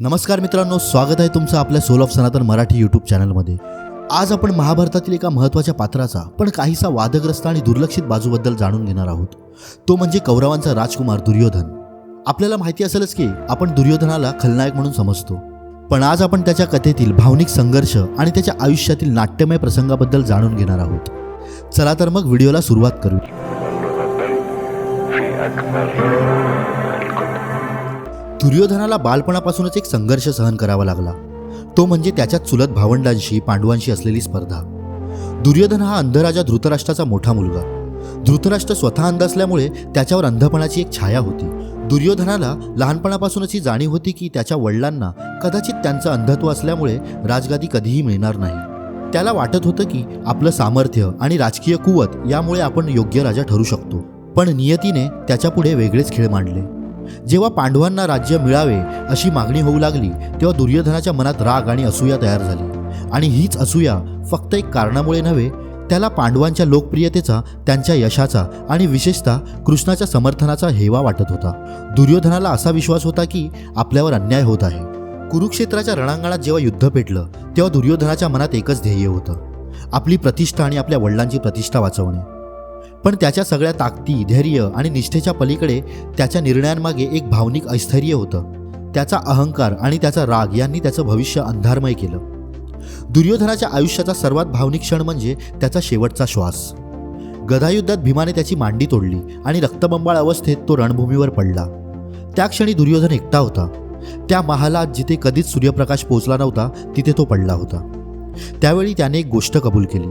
नमस्कार मित्रांनो स्वागत आहे तुमचं आपल्या सोल ऑफ सनातन मराठी यूट्यूब चॅनलमध्ये आज आपण महाभारतातील एका महत्त्वाच्या पात्राचा पण काहीसा वादग्रस्त आणि दुर्लक्षित बाजूबद्दल जाणून घेणार आहोत. तो म्हणजे कौरवांचा राजकुमार दुर्योधन. आपल्याला माहिती असेलच की आपण दुर्योधनाला खलनायक म्हणून समजतो. पण आज आपण त्याच्या कथेतील भावनिक संघर्ष आणि त्याच्या आयुष्यातील नाट्यमय प्रसंगाबद्दल जाणून घेणार आहोत. चला तर मग व्हिडिओला सुरुवात करू दुर्योधनाला बालपणापासूनच एक संघर्ष सहन करावा लागला. तो म्हणजे त्याच्या चुलत भावंडांशी पांडवांशी असलेली स्पर्धा. दुर्योधन हा अंधराजा धृतराष्ट्राचा मोठा मुलगा. धृतराष्ट्र स्वतः अंध असल्यामुळे त्याच्यावर अंधपणाची एक छाया होती. दुर्योधनाला लहानपणापासूनच ही जाणीव होती की त्याच्या वडिलांना कदाचित त्यांचं अंधत्व असल्यामुळे राजगादी कधीही मिळणार नाही. त्याला वाटत होतं की आपलं सामर्थ्य आणि राजकीय कुवत यामुळे आपण योग्य राजा ठरू शकतो. पण नियतीने त्याच्यापुढे वेगळेच खेळ मांडले. जेव्हा पांडवांना राज्य मिळावे अशी मागणी होऊ लागली तेव्हा दुर्योधनाच्या मनात राग आणि असूया तयार झाली. आणि हीच असूया फक्त एक कारणामुळे नव्हे त्याला पांडवांच्या लोकप्रियतेचा त्यांच्या यशाचा आणि विशेषतः कृष्णाच्या समर्थनाचा हेवा वाटत होता. दुर्योधनाला असा विश्वास होता की आपल्यावर अन्याय होत आहे. कुरुक्षेत्राच्या रणांगणात जेव्हा युद्ध पेटलं तेव्हा दुर्योधनाच्या मनात एकच ध्येय होतं. आपली प्रतिष्ठा आणि आपल्या वडिलांची प्रतिष्ठा वाचवणे. पण त्याच्या सगळ्या ताकदी धैर्य आणि निष्ठेच्या पलीकडे त्याच्या निर्णयांमागे एक भावनिक ऐस्थैर्य होतं. त्याचा अहंकार आणि त्याचा राग यांनी त्याचं भविष्य अंधारमय केलं. दुर्योधनाच्या आयुष्याचा सर्वात भावनिक क्षण म्हणजे त्याचा शेवटचा श्वास. गदायुद्धात भीमाने त्याची मांडी तोडली आणि रक्तबंबाळ अवस्थेत तो रणभूमीवर पडला. त्या क्षणी दुर्योधन एकटा होता. त्या महालात जिथे कधीच सूर्यप्रकाश पोचला नव्हता तिथे तो पडला होता. त्यावेळी त्याने एक गोष्ट कबूल केली.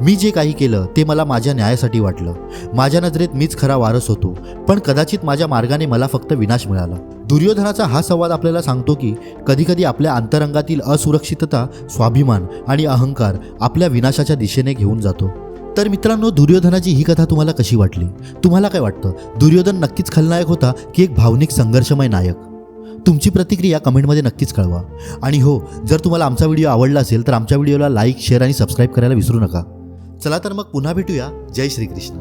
मी जे काही केलं ते मला माझ्या न्यायासाठी वाटलं. माझ्या नजरेत मीच खरा वारस होतो पण कदाचित माझ्या मार्गाने मला फक्त विनाश मिळाला. दुर्योधनाचा हा संवाद आपल्याला सांगतो की कधीकधी आपल्या अंतरंगातील असुरक्षितता स्वाभिमान आणि अहंकार आपल्या विनाशाच्या दिशेने घेऊन जातो. तर मित्रांनो दुर्योधनाची ही कथा तुम्हाला कशी वाटली? तुम्हाला काय वाटतं? दुर्योधन नक्कीच खलनायक होता की एक भावनिक संघर्षमय नायक? तुमची प्रतिक्रिया कमेंटमध्ये नक्कीच कळवा. आणि हो जर तुम्हाला आमचा व्हिडिओ आवडला असेल तर आमच्या व्हिडिओला लाईक शेअर आणि सबस्क्राईब करायला विसरू नका. चला तर मग पुन्हा भेटूया. जय श्रीकृष्ण.